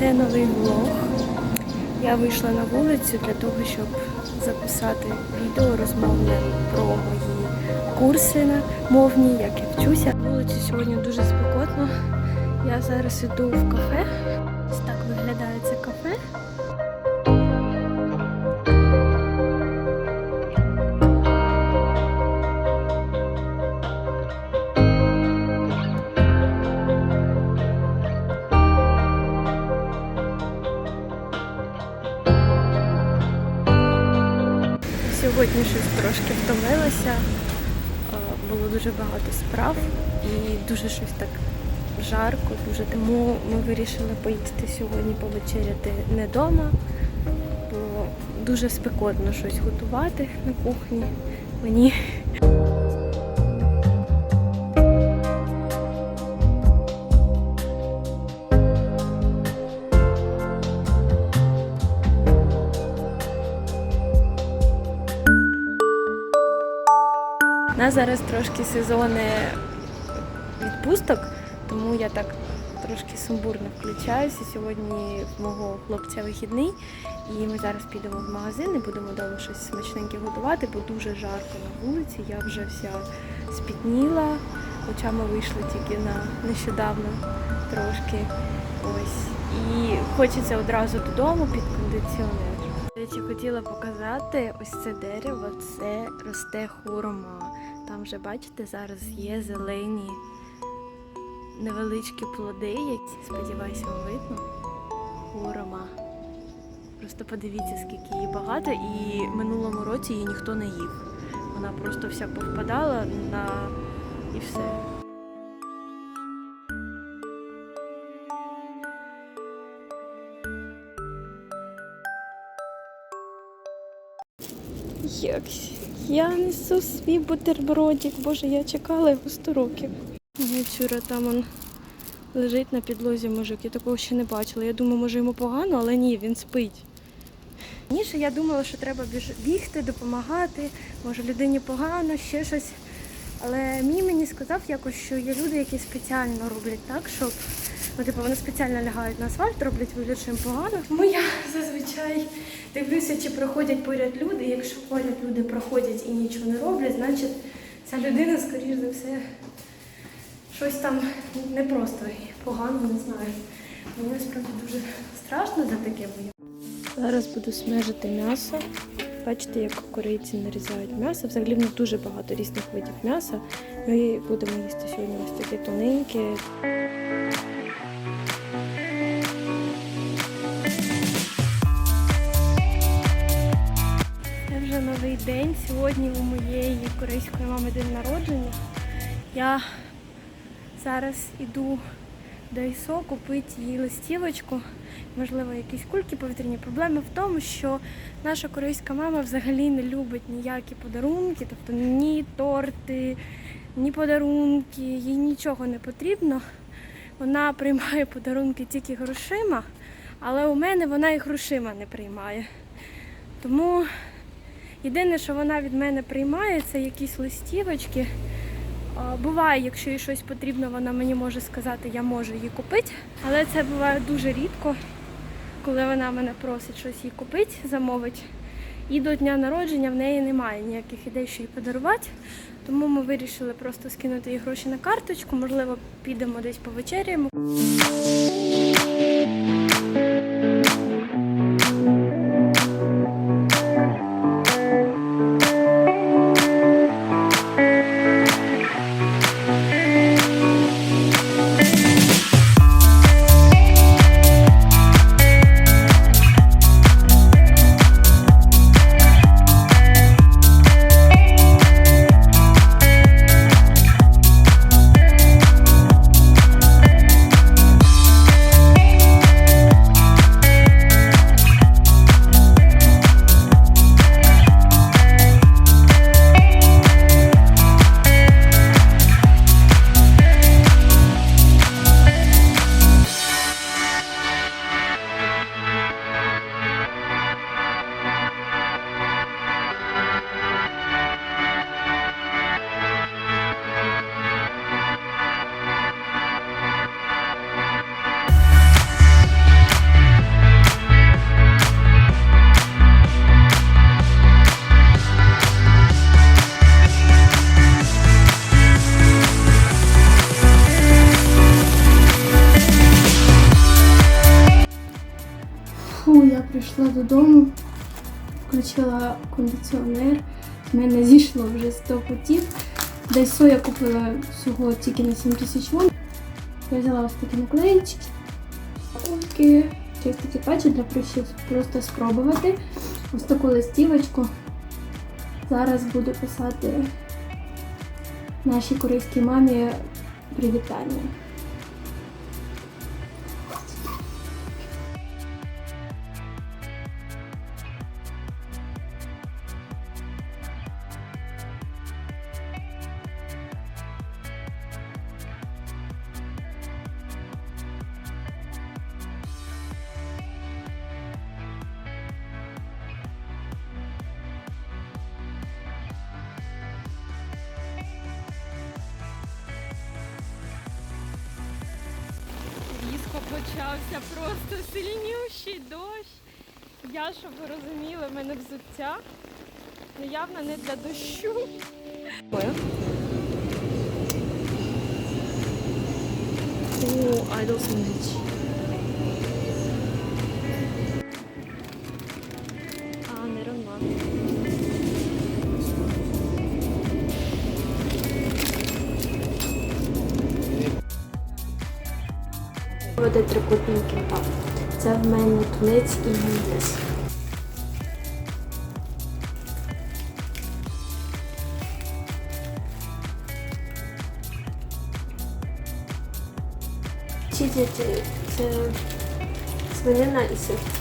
Це новий влог. Я вийшла на вулицю для того, щоб записати відео розмовне про мої курси мовні, як я вчуся. На вулиці сьогодні дуже спекотно. Я зараз іду в кафе. Ось так виглядає Сьогодні щось трошки втомилася. Е, Було дуже багато справ і дуже щось так жарко, дуже тому ми вирішили поїсти сьогодні повечеряти не вдома, бо дуже спекотно щось готувати на кухні. Мені зараз трошки сезони відпусток, тому я так трошки сумбурно включаюся. Сьогодні в мого хлопця вихідний, і ми зараз підемо в магазин і будемо вдома щось смачненьке готувати, бо дуже жарко на вулиці. Я вже вся спітніла, хоча ми вийшли тільки на нещодавно трошки. Ось. І хочеться одразу додому під кондиціонер. Речі, хотіла показати ось це дерево, це росте хурма. Там вже бачите, зараз є зелені невеличкі плоди, які сподіваюся видно. Хурма. Просто подивіться, скільки її багато, і минулому році її ніхто не їв. Вона просто вся повпадала на і все. Як я несу свій бутербродик. Боже, я чекала його 100 років. Вчора там он лежить на підлозі мужик. Я такого ще не бачила. Я думаю, може йому погано, але ні, він спить. Раніше я думала, що треба бігти, допомагати, може людині погано, ще щось. Але мій мені сказав якось, що є люди, які спеціально роблять так, щоб ну, типу, вони спеціально лягають на асфальт, роблять вигляд, що їм погано. Тому я зазвичай дивлюся, чи проходять поряд люди. Якщо поряд люди проходять і нічого не роблять, значить ця людина, скоріш за все, щось там не просто і погано, не знаю. Мені насправді дуже страшно за таке боюсь. Зараз буду смажити м'ясо. Бачите, як корейці нарізають м'ясо. Взагалі в них дуже багато різних видів м'яса. Ми будемо їсти сьогодні ось таке тоненьке. Новий день. Сьогодні у моєї корейської мами день народження. Я зараз іду до ІСО купити їй листівочку, можливо, якісь кульки повітряні. Проблема в тому, що наша корейська мама взагалі не любить ніякі подарунки, тобто ні торти, ні подарунки, їй нічого не потрібно. Вона приймає подарунки тільки грошима, але у мене вона і грошима не приймає. Тому єдине, що вона від мене приймає, це якісь листівочки. Буває, якщо їй щось потрібно, вона мені може сказати, я можу її купити. Але це буває дуже рідко, коли вона мене просить щось їй купити, замовить. І до дня народження в неї немає ніяких ідей, що їй подарувати. Тому ми вирішили просто скинути їй гроші на карточку, можливо, підемо десь повечеряємо. Прийшла додому, включила кондиціонер. В мене зійшло вже 100 путів. Дайсо я купила всього тільки на 7 тисяч вон. Я взяла ось такі наклеїчки. Ольки. Ось такі патчі для прищів просто спробувати. Ось таку листівочку. Зараз буду писати нашій корейській мамі привітання. почався просто сильнющий дощ. Я, щоб ви розуміли, в мене взуття. Ну, явно не для дощу. О, айдол сміч. Буде трикутний кімпап. Це в мене тунець і майонез. Ці це свинина і сир.